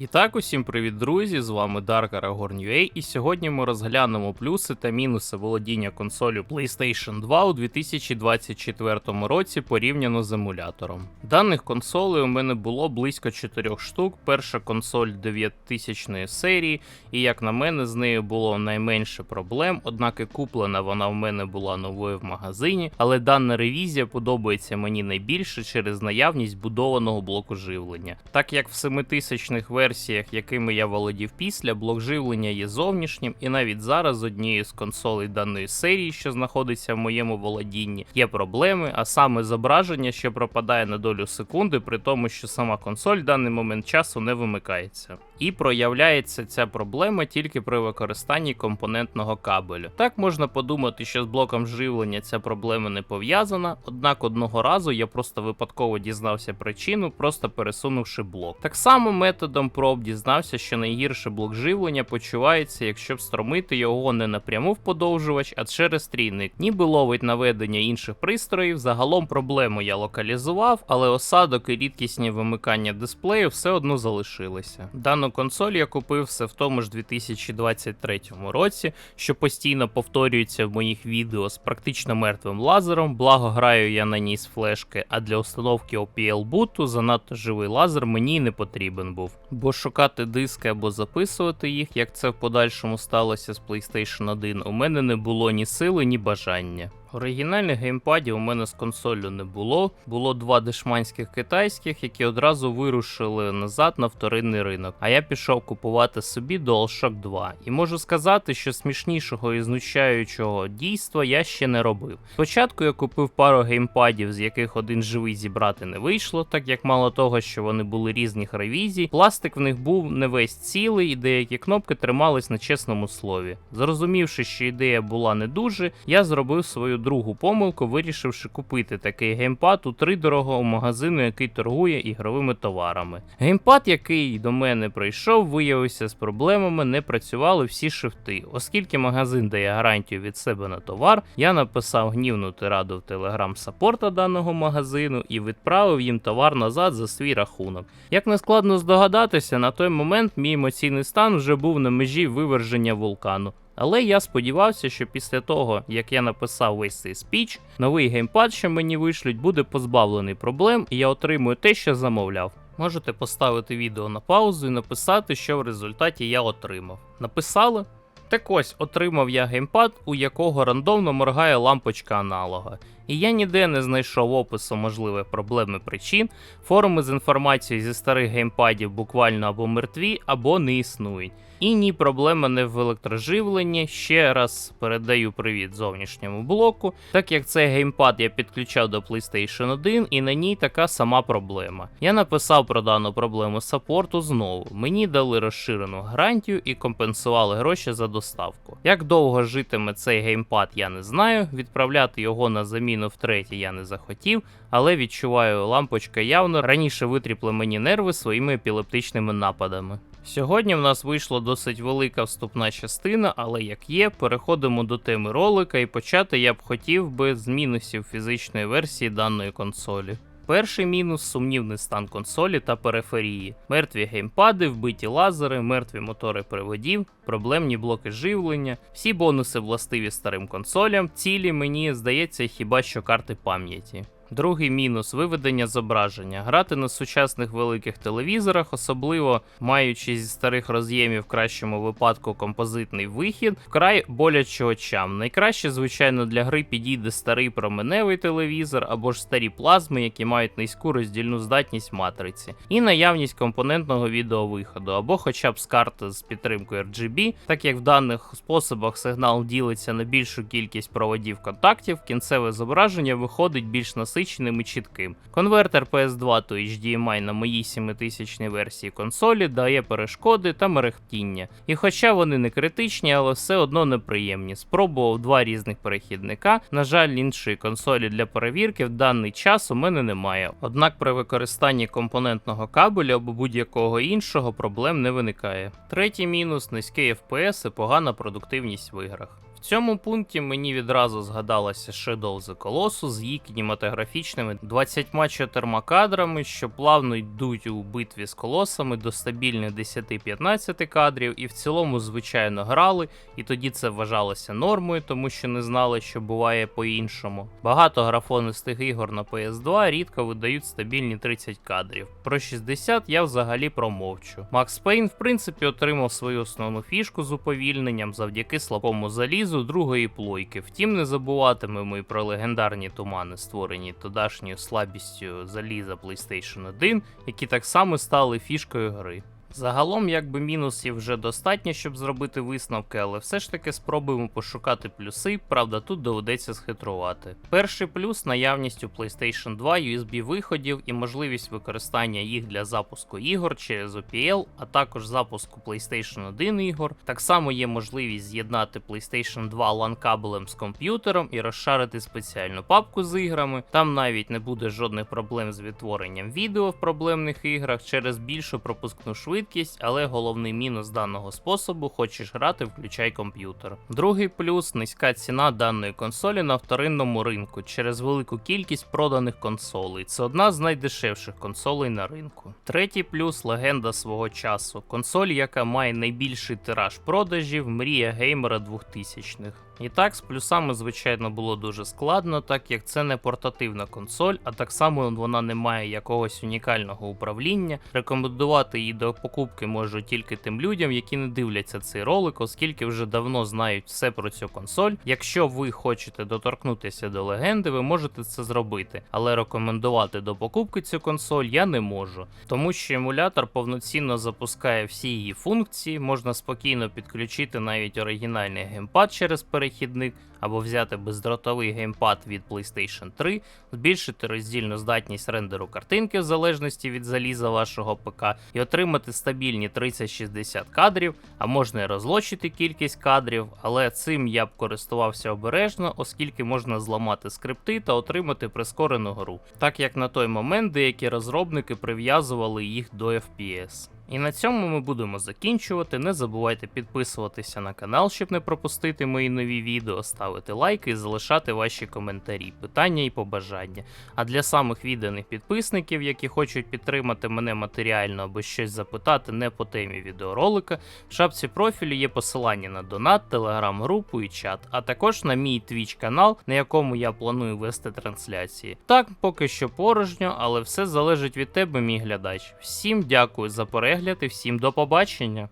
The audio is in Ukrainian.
І так, усім привіт, друзі! З вами Dark Aragorn UA, і сьогодні ми розглянемо плюси та мінуси володіння консолю PlayStation 2 у 2024 році порівняно з емулятором. Даних консолей у мене було близько 4 штук. Перша консоль 9000 серії, і як на мене, з нею було найменше проблем, однак і куплена вона в мене була новою в магазині, але дана ревізія подобається мені найбільше через наявність будованого блоку живлення. Так як в 7000-х версіях, якими я володів після, блок живлення є зовнішнім, і навіть зараз з однією з консолей даної серії, що знаходиться в моєму володінні, є проблеми, а саме зображення, що пропадає на долю секунди, при тому, що сама консоль в даний момент часу не вимикається. І проявляється ця проблема тільки при використанні компонентного кабелю. Так можна подумати, що з блоком живлення ця проблема не пов'язана, однак одного разу я просто випадково дізнався причину, просто пересунувши блок. Так само методом проб дізнався, що найгірше блок живлення почувається, якщо встромити його не напряму в подовжувач, а через трійник, ніби ловить наведення інших пристроїв. Загалом проблему я локалізував, але осадок і рідкісні вимикання дисплею все одно залишилися. Дану консоль я купив все в тому ж 2023 році, що постійно повторюється в моїх відео з практично мертвим лазером, благо граю я на ній з флешки, а для установки OPL буту занадто живий лазер мені не потрібен був. Бо шукати диски або записувати їх, як це в подальшому сталося з PlayStation 1, у мене не було ні сили, ні бажання. Оригінальних геймпадів у мене з консолью не було. Було два дешманських китайських, які одразу вирушили назад на вторинний ринок. А я пішов купувати собі DualShock 2. І можу сказати, що смішнішого і знущаючого дійства я ще не робив. Спочатку я купив пару геймпадів, з яких один живий зібрати не вийшло, так як мало того, що вони були різних ревізій. Пластик в них був не весь цілий, і деякі кнопки тримались на чесному слові. Зрозумівши, що ідея була не дуже, я зробив свою другу помилку, вирішивши купити такий геймпад у тридорого у магазину, який торгує ігровими товарами. Геймпад, який до мене прийшов, виявився з проблемами, не працювали всі шифти. Оскільки магазин дає гарантію від себе на товар, я написав гнівну тираду в телеграм саппорта даного магазину і відправив їм товар назад за свій рахунок. Як не складно здогадатися, на той момент мій емоційний стан вже був на межі виверження вулкану. Але я сподівався, що після того, як я написав весь цей спіч, новий геймпад, що мені вишлють, буде позбавлений проблем, і я отримую те, що замовляв. Можете поставити відео на паузу і написати, що в результаті я отримав. Написали? Так ось отримав я геймпад, у якого рандомно моргає лампочка аналога. І я ніде не знайшов опису можливих проблем і причин. Форуми з інформацією зі старих геймпадів буквально або мертві, або не існують. І ні, проблема не в електроживленні. Ще раз передаю привіт зовнішньому блоку, так як цей геймпад я підключав до PlayStation 1, і на ній така сама проблема. Я написав про дану проблему саппорту знову. Мені дали розширену гарантію і компенсували гроші за доставку. Як довго житиме цей геймпад, я не знаю. Відправляти його на заміну втретє я не захотів, але відчуваю, лампочка явно раніше витріпла мені нерви своїми епілептичними нападами. Сьогодні в нас вийшла досить велика вступна частина, але як є, переходимо до теми ролика і почати я б хотів би з мінусів фізичної версії даної консолі. Перший мінус сумнівний стан консолі та периферії, мертві геймпади, вбиті лазери, мертві мотори приводів, проблемні блоки живлення, всі бонуси властиві старим консолям, цілі мені здається хіба що карти пам'яті. Другий мінус виведення зображення. Грати на сучасних великих телевізорах, особливо маючи зі старих роз'ємів в кращому випадку композитний вихід, вкрай боляче очам. Найкраще, звичайно, для гри підійде старий променевий телевізор або ж старі плазми, які мають низьку роздільну здатність матриці, і наявність компонентного відеовиходу, або хоча б з карти з підтримкою RGB, так як в даних способах сигнал ділиться на більшу кількість проводів контактів, кінцеве зображення виходить більш насиченим і чітким. Конвертер PS2 to HDMI на моїй 7000 версії консолі дає перешкоди та мерехтіння. І хоча вони не критичні, але все одно неприємні. Спробував два різних перехідника. На жаль, іншої консолі для перевірки в даний час у мене немає. Однак при використанні компонентного кабелю або будь-якого іншого проблем не виникає. Третій мінус низький FPS і погана продуктивність в іграх. В цьому пункті мені відразу згадалася Shadow the Colossus з її кінематографічними 24 кадрами, що плавно йдуть у битві з колосами до стабільних 10-15 кадрів, і в цілому, звичайно, грали, і тоді це вважалося нормою, тому що не знали, що буває по-іншому. Багато графонистих ігор на PS2 рідко видають стабільні 30 кадрів. Про 60 я взагалі промовчу. Макс Пейн, в принципі, отримав свою основну фішку з уповільненням завдяки слабому залізу другої плойки. Втім, не забуватимемо і про легендарні тумани, створені тодашньою слабістю заліза PlayStation 1, які так само стали фішкою гри. Загалом, якби мінусів вже достатньо, щоб зробити висновки, але все ж таки спробуємо пошукати плюси, правда, тут доведеться схитрувати. Перший плюс наявність у PlayStation 2 USB виходів і можливість використання їх для запуску ігор через OPL, а також запуску PlayStation 1 ігор. Так само є можливість з'єднати PlayStation 2 LAN кабелем з комп'ютером і розшарити спеціальну папку з іграми. Там навіть не буде жодних проблем з відтворенням відео в проблемних іграх через більшу пропускну швидкість, але головний мінус даного способу хочеш грати, включай комп'ютер. Другий плюс низька ціна даної консолі на вторинному ринку через велику кількість проданих консолей. Це одна з найдешевших консолей на ринку. Третій плюс легенда свого часу. Консоль, яка має найбільший тираж продажів, мрія геймера 2000-х. І так, з плюсами, звичайно, було дуже складно, так як це не портативна консоль, а так само вона не має якогось унікального управління. Рекомендувати її до покупки можу тільки тим людям, які не дивляться цей ролик, оскільки вже давно знають все про цю консоль. Якщо ви хочете доторкнутися до легенди, ви можете це зробити, але рекомендувати до покупки цю консоль я не можу, тому що емулятор повноцінно запускає всі її функції, можна спокійно підключити навіть оригінальний геймпад через перехідник, або взяти бездротовий геймпад від PlayStation 3, збільшити роздільну здатність рендеру картинки в залежності від заліза вашого ПК і отримати стабільні 30-60 кадрів, а можна і розлочити кількість кадрів, але цим я б користувався обережно, оскільки можна зламати скрипти та отримати прискорену гру, так як на той момент деякі розробники прив'язували їх до FPS. І на цьому ми будемо закінчувати. Не забувайте підписуватися на канал, щоб не пропустити мої нові відео, ставити лайки і залишати ваші коментарі, питання і побажання. А для самих відданих підписників, які хочуть підтримати мене матеріально або щось запитати не по темі відеоролика, в шапці профілю є посилання на донат, телеграм-групу і чат, а також на мій Twitch канал, на якому я планую вести трансляції. Так, поки що порожньо, але все залежить від тебе, мій глядач. Всім дякую за перегляд і всім до побачення.